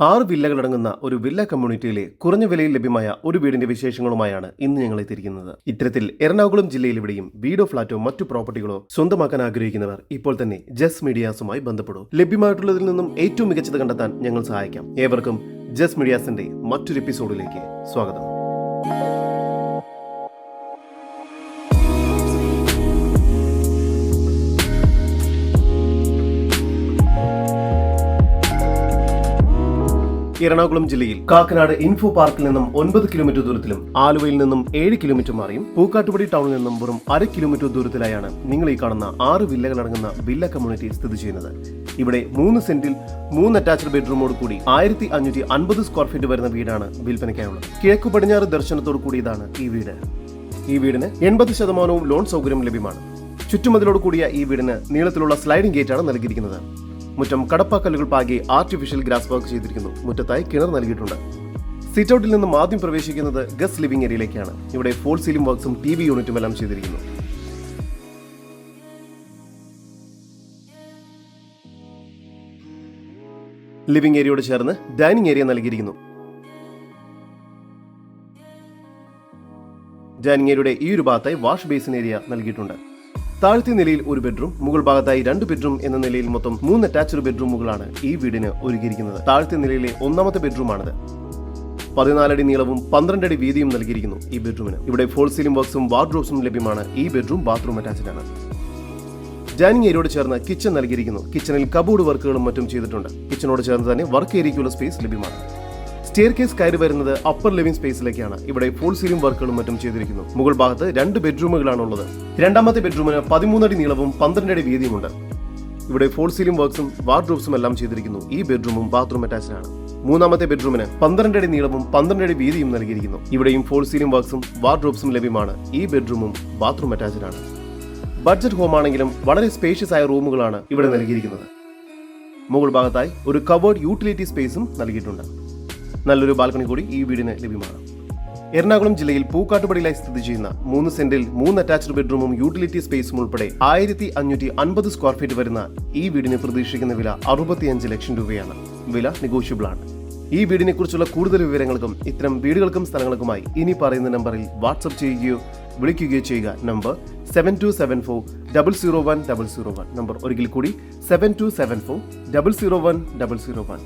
ആറ് വില്ലകളടങ്ങുന്ന ഒരു വില്ല കമ്മ്യൂണിറ്റിയിലെ കുറഞ്ഞ വിലയിൽ ലഭ്യമായ ഒരു വീടിന്റെ വിശേഷങ്ങളുമായാണ് ഇന്ന് ഞങ്ങൾ എത്തിയിരിക്കുന്നത്. ഇത്തരത്തിൽ എറണാകുളം ജില്ലയിൽ ഇവിടെയും വീടോ ഫ്ളാറ്റോ മറ്റു പ്രോപ്പർട്ടികളോ സ്വന്തമാക്കാൻ ആഗ്രഹിക്കുന്നവർ ഇപ്പോൾ തന്നെ ജസ് മീഡിയാസുമായി ബന്ധപ്പെടൂ. ലഭ്യമായിട്ടുള്ളതിൽ നിന്നും ഏറ്റവും മികച്ചത് കണ്ടെത്താൻ ഞങ്ങൾ സഹായിക്കാം. ഏവർക്കും ജസ് മീഡിയാസിന്റെ മറ്റൊരു എപ്പിസോഡിലേക്ക് സ്വാഗതം. എറണാകുളം ജില്ലയിൽ കാക്കനാട് ഇൻഫോ പാർക്കിൽ നിന്നും ഒൻപത് കിലോമീറ്റർ ദൂരത്തിലും ആലുവയിൽ നിന്നും ഏഴ് കിലോമീറ്റർ മാറിയും പൂക്കാട്ടുപടി ടൗണിൽ നിന്നും വെറും അര കിലോമീറ്റർ ദൂരത്തിലായാണ് നിങ്ങൾ ഈ കാണുന്ന ആറ് വില്ലകൾ അടങ്ങുന്ന വില്ല കമ്മ്യൂണിറ്റി സ്ഥിതി ചെയ്യുന്നത്. ഇവിടെ മൂന്ന് സെന്റിൽ മൂന്ന് അറ്റാച്ച്ഡ് ബെഡ്റൂമോട് കൂടി ആയിരത്തി അഞ്ഞൂറ്റി അൻപത് സ്ക്വയർ ഫീറ്റ് വരുന്ന വീടാണ് വിൽപ്പനയ്ക്കായുള്ളത്. കിഴക്കു പടിഞ്ഞാറ് ദർശനത്തോടു കൂടിയതാണ് ഈ വീട്. ഈ വീടിന് എൺപത് ശതമാനവും ലോൺ സൗകര്യം ലഭ്യമാണ്. ചുറ്റുമതിലോട് കൂടിയ ഈ വീടിന് നീളത്തിലുള്ള സ്ലൈഡിംഗ് ഗേറ്റാണ് നൽകിയിരിക്കുന്നത്. മുറ്റം കടപ്പാക്കല്ലുകൾ പാകി ആർട്ടിഫിഷ്യൽ ഗ്രാസ് വർക്ക് ചെയ്തിരിക്കുന്നു. മുറ്റത്തായി കിണർ നൽകിയിട്ടുണ്ട്. സിറ്റ് ഔട്ടിൽ നിന്നും ആദ്യം പ്രവേശിക്കുന്നത് ഗസ്റ്റ് ലിവിംഗ് ഏരിയയിലേക്കാണ് ഇവിടെ ഫോൾ സീലിംഗ് വർക്ക്സും ടി വി യൂണിറ്റും എല്ലാം ചെയ്തിരിക്കുന്നു. ലിവിംഗ് ഏരിയയോട് ചേർന്ന് ഡൈനിങ് ഏരിയ നൽകിയിരിക്കുന്നു. ഡൈനിങ് ഏരിയയുടെ ഈ ഒരു ഭാഗത്തായി വാഷ് ബേസിൻ ഏരിയ നൽകിയിട്ടുണ്ട്. താഴത്തെ നിലയിൽ ഒരു ബെഡ്റൂം മുകൾ ഭാഗത്തായി രണ്ട് ബെഡ്റൂം എന്ന നിലയിൽ മൊത്തം മൂന്ന് അറ്റാച്ച്ഡ് ബെഡ്റൂമുകളാണ് ഈ വീടിന് ഒരുക്കിയിരിക്കുന്നത്. താഴത്തെ നിലയിലെ ഒന്നാമത്തെ ബെഡ്റൂമാണിത്. പതിനാലടി നീളവും പന്ത്രണ്ട് അടി വീതിയും നൽകിയിരിക്കുന്നു ഈ ബെഡ്റൂമിന്. ഇവിടെ ഫോൾ സീലിംഗ് വർക്ക്സും വാർഡ്രോബ്സും ലഭ്യമാണ്. ഈ ബെഡ്റൂം ബാത്റൂം അറ്റാച്ച്ഡ് ആണ്. ഡൈനിങ് ഏരിയയോട് ചേർന്ന് കിച്ചൺ നൽകിയിരിക്കുന്നു. കിച്ചണിൽ കബോർഡ് വർക്കുകളും മറ്റും ചെയ്തിട്ടുണ്ട്. കിച്ചനോട് ചേർന്ന് തന്നെ വർക്ക് ഏരിയയ്ക്കുള്ള സ്പേസ് ലഭ്യമാണ്. സ്റ്റെയർ കേസ് കയറി വരുന്നത് അപ്പർ ലിവിംഗ് സ്പേസിലേക്കാണ് ഇവിടെ ഫുൾ സീലിംഗ് വർക്കുകളും മറ്റും ചെയ്തിരിക്കുന്നു. മുകൾ ഭാഗത്ത് രണ്ട് ബെഡ്റൂമുകളാണ് ഉള്ളത് രണ്ടാമത്തെ ബെഡ്റൂമിന് പതിമൂന്നടി നീളവും പന്ത്രണ്ട് അടി വീതിയുമുണ്ട്. ഇവിടെ ഫോൾ സീലിംഗ് വർക്ക്സും വാർഡ്രോബ്സും എല്ലാം ചെയ്തിരിക്കുന്നു. ഈ ബെഡ്റൂമും ബാത്റൂം അറ്റാച്ച്ഡ് ആണ്. മൂന്നാമത്തെ ബെഡ്റൂമിന് പന്ത്രണ്ട് അടി നീളവും പന്ത്രണ്ട് അടി വീതിയും നൽകിയിരിക്കുന്നു. ഇവിടെയും ഫോൾ സീലിംഗ് വർക്ക്സും വാർഡ്രോബ്സും ലഭ്യമാണ്. ഈ ബെഡ്റൂമും ബാത്റൂം അറ്റാച്ച്ഡ് ആണ്. ബഡ്ജറ്റ് ഹോം ആണെങ്കിലും വളരെ സ്പേഷ്യസ് ആയ റൂമുകളാണ് ഇവിടെ നൽകിയിരിക്കുന്നത്. മുകൾ ഭാഗത്തായി ഒരു കവേർഡ് യൂട്ടിലിറ്റി സ്പേസും നൽകിയിട്ടുണ്ട്. നല്ലൊരു ബാൽക്കണി കൂടി ഈ വീടിന് ലഭ്യമാണ്. എറണാകുളം ജില്ലയിൽ പൂക്കാട്ടുപടിയിലായി സ്ഥിതി ചെയ്യുന്ന മൂന്ന് സെന്റിൽ മൂന്ന് അറ്റാച്ച്ഡ് ബെഡ്റൂമും യൂട്ടിലിറ്റി സ്പേസും ഉൾപ്പെടെ ആയിരത്തി അഞ്ഞൂറ്റി അൻപത് സ്ക്വയർ ഫീറ്റ് വരുന്ന ഈ വീടിന് പ്രതീക്ഷിക്കുന്ന വില അറുപത്തിയഞ്ച് ലക്ഷം രൂപയാണ്. വില നെഗോഷ്യബിൾ ആണ്. ഈ വീടിനെ കുറിച്ചുള്ള കൂടുതൽ വിവരങ്ങൾക്കും ഇത്തരം വീടുകൾക്കും സ്ഥലങ്ങൾക്കുമായി ഇനി പറയുന്ന നമ്പറിൽ വാട്സപ്പ് ചെയ്യുകയോ വിളിക്കുകയോ ചെയ്യുക. Number seven two seven four double zero one double zero one number ഒരിക്കൽ കൂടി seven two seven four double zero one double zero one